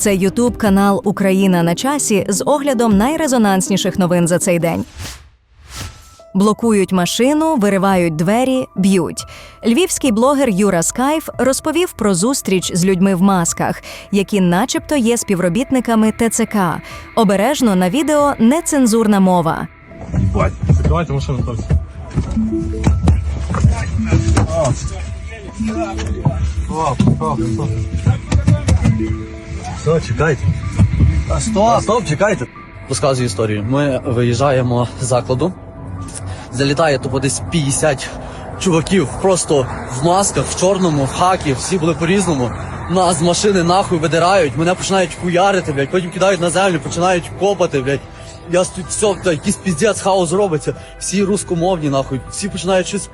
Це Ютуб канал Україна на часі з оглядом найрезонансніших новин за цей день. Блокують машину, виривають двері, б'ють. Львівський блогер Юра Скайф розповів про зустріч з людьми в масках, які, начебто, є співробітниками ТЦК. Обережно на відео нецензурна мова. Закрывайте машину, хлопці. Все, чекайте. Стоп! Стоп, чекайте. Розказую історію. Ми виїжджаємо з закладу. Залітає тупо десь 50 чуваків просто в масках, в чорному, в хакі, всі були по-різному. Нас з машини нахуй видирають, мене починають хуярити, блядь, потім кидають на землю, починають копати, блядь. Я тут все, якийсь піздець, хаос робиться. Всі рускомовні, нахуй, всі починають щось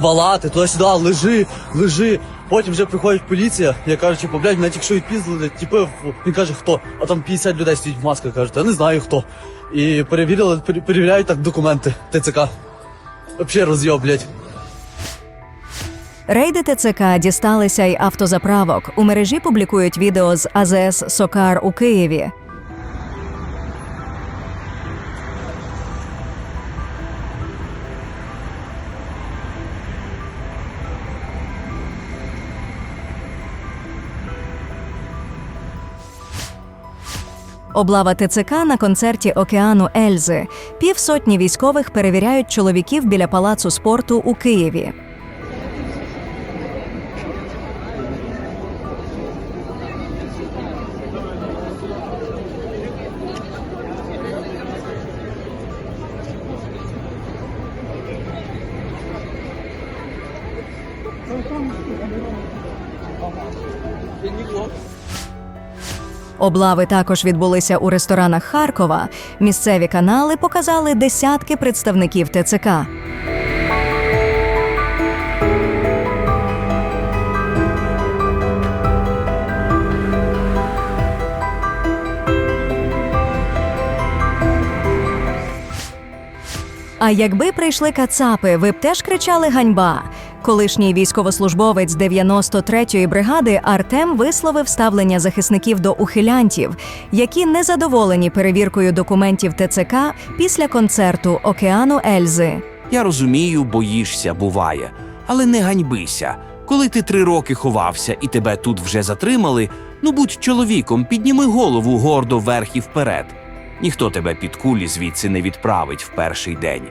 валати, туди-сюди, лежи, лежи. Потім вже приходить поліція, я кажу, типу, блядь, мене тільки що відпіздили, типу, він каже, хто? А там 50 людей стоїть в масках, кажуть, я не знаю хто. І перевірили, пере- перевіряють так документи ТЦК. Вообще роз'єб, блядь. Рейди ТЦК дісталися й автозаправок. У мережі публікують відео з АЗС Сокар у Києві. Облава ТЦК на концерті океану Ельзи. Півсотні військових перевіряють чоловіків біля палацу спорту у Києві. Облави також відбулися у ресторанах Харкова. Місцеві канали показали десятки представників ТЦК. А якби прийшли кацапи, ви б теж кричали ганьба. Колишній військовослужбовець 93-ї бригади Артем висловив ставлення захисників до ухилянтів, які незадоволені перевіркою документів ТЦК після концерту Океану Ельзи. Я розумію, боїшся, буває, але не ганьбися. Коли ти три роки ховався і тебе тут вже затримали, ну будь чоловіком, підніми голову гордо вверх і вперед. Ніхто тебе під кулі звідси не відправить в перший день.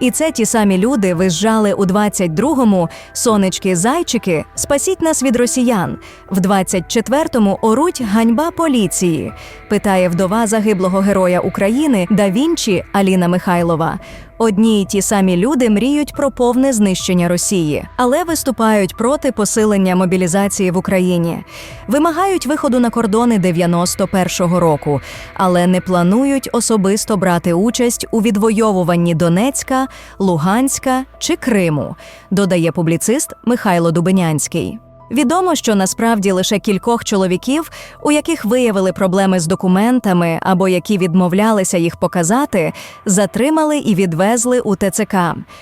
І це ті самі люди визжали у 22-му сонечки зайчики, спасіть нас від росіян. В 24-му оруть ганьба поліції. Питає вдова загиблого героя України Да Вінчі Аліна Михайлова. Одні й ті самі люди мріють про повне знищення Росії, але виступають проти посилення мобілізації в Україні. Вимагають виходу на кордони 91-го року, але не планують особисто брати участь у відвоюванні Донецька, Луганська чи Криму, додає публіцист Михайло Дубинянський. Відомо, що насправді лише кількох чоловіків, у яких виявили проблеми з документами або які відмовлялися їх показати, затримали і відвезли у ТЦК.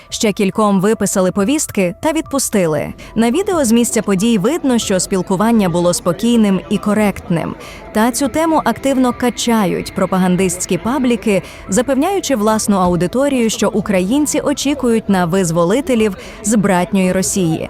Ще кільком виписали повістки та відпустили. На відео з місця подій видно, що спілкування було спокійним і коректним. Та цю тему активно качають пропагандистські пабліки, запевняючи власну аудиторію, що українці очікують на визволителів з братньої Росії.